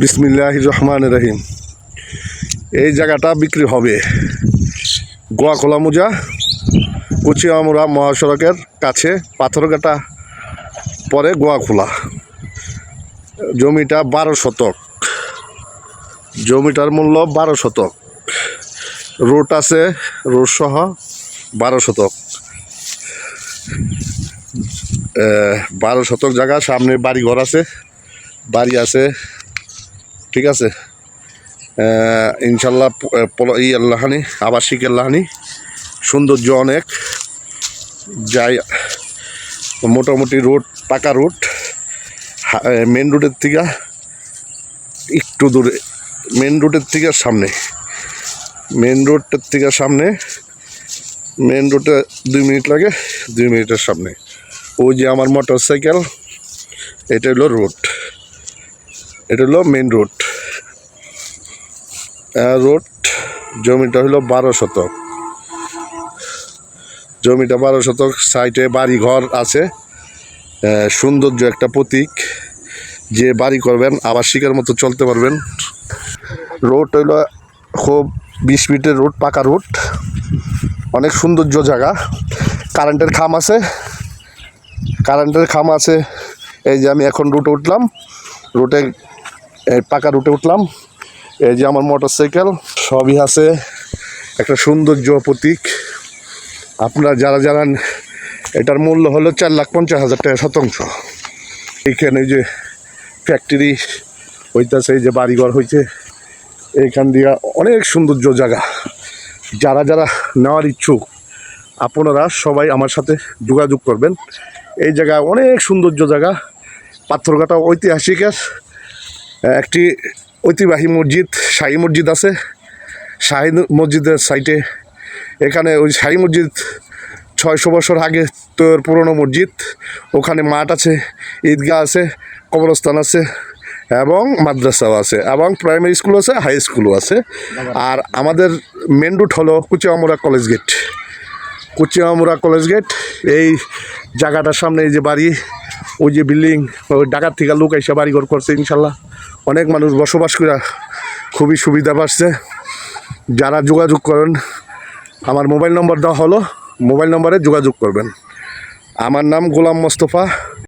বিসমিল্লাহ রহমান রহিম। এই জায়গাটা বিক্রি হবে। গোয়াকোলা মোজা কুচিয়ামুরা মহাসড়কের কাছে পাথরঘাটা পরে গোয়াখোলা। জমিটা বারো শতক। জমিটার মূল্য বারো শতক। রোড আছে, রোড সহ বারো শতক। বারো শতক জায়গা, সামনে বাড়ি ঘর আছে, বাড়ি আছে ঠিক আছে? ইনশাল্লাহ ই আল্লাহানি আবাসিক আল্লাহানি সৌন্দর্য অনেক। যাই, মোটামুটি রোড, পাকা রোড মেন রোডের থেকে একটু দূরে মেন রোডের থেকে সামনে। মেন রোডের থেকে সামনে মেন রোডে দুই মিনিট লাগে, দুই মিনিটের সামনে। ওই যে আমার মোটর সাইকেল এটা হলো রোড এটা হলো মেন রোড রোড, জমিটা হলো বারো শতক। জমিটা বারো শতক, সাইডে বাড়ি ঘর আছে সৌন্দর্য একটা প্রতীক। যে বাড়ি করবেন, আবাসিকের মতো চলতে পারবেন। রোড হইল খুব বিশ মিনিটের রোড, পাকা রোড। অনেক সৌন্দর্য জায়গা। কারেন্টের খাম আছে। কারেন্টের খাম আছে। এই যে আমি এখন রুটে উঠলাম। রুটে পাকা রুটে উঠলাম। এই যে আমার মোটর সাইকেল সবই আছে। একটা সৌন্দর্য প্রতীক। আপনারা যারা জানান, এটার মূল্য হলো চার লাখ পঞ্চাশ হাজার টাকা শতাংশ। এইখানে এই যে ফ্যাক্টরি হইতেছে এই যে বাড়িঘর হয়েছে এইখান দিয়ে অনেক সৌন্দর্য জায়গা। যারা যারা নেওয়ার ইচ্ছুক, আপনারা সবাই আমার সাথে যোগাযোগ করবেন। এই জায়গা অনেক সৌন্দর্য জায়গা। পাথরঘাটা ঐতিহাসিকের একটি ঐতিহ্যবাহী মসজিদ, শাহী মসজিদ আছে। শাহী মসজিদের সাইটে এখানে ওই শাহী মসজিদ ছয়শো বছর আগে তোর পুরনো মসজিদ। ওখানে মাঠ আছে, ঈদগাহ আছে, কবরস্থান আছে এবং মাদ্রাসাও আছে এবং প্রাইমারি স্কুল আছে হাই স্কুলও আছে। আর আমাদের মেন রুট হলো Kuchiamura college gate Kuchiamura college gate এই জায়গাটার সামনে এই যে বাড়ি, ওই যে বিল্ডিং ওই ডাকাত থেকে লোক এসে বাড়িঘর করছে ইনশাল্লাহ। অনেক মানুষ বসবাস করে খুবই সুবিধা পাচ্ছে। যারা যোগাযোগ করেন, আমার মোবাইল নম্বর দেওয়া হলো, মোবাইল নম্বরে যোগাযোগ করবেন। আমার নাম গোলাম মোস্তফা।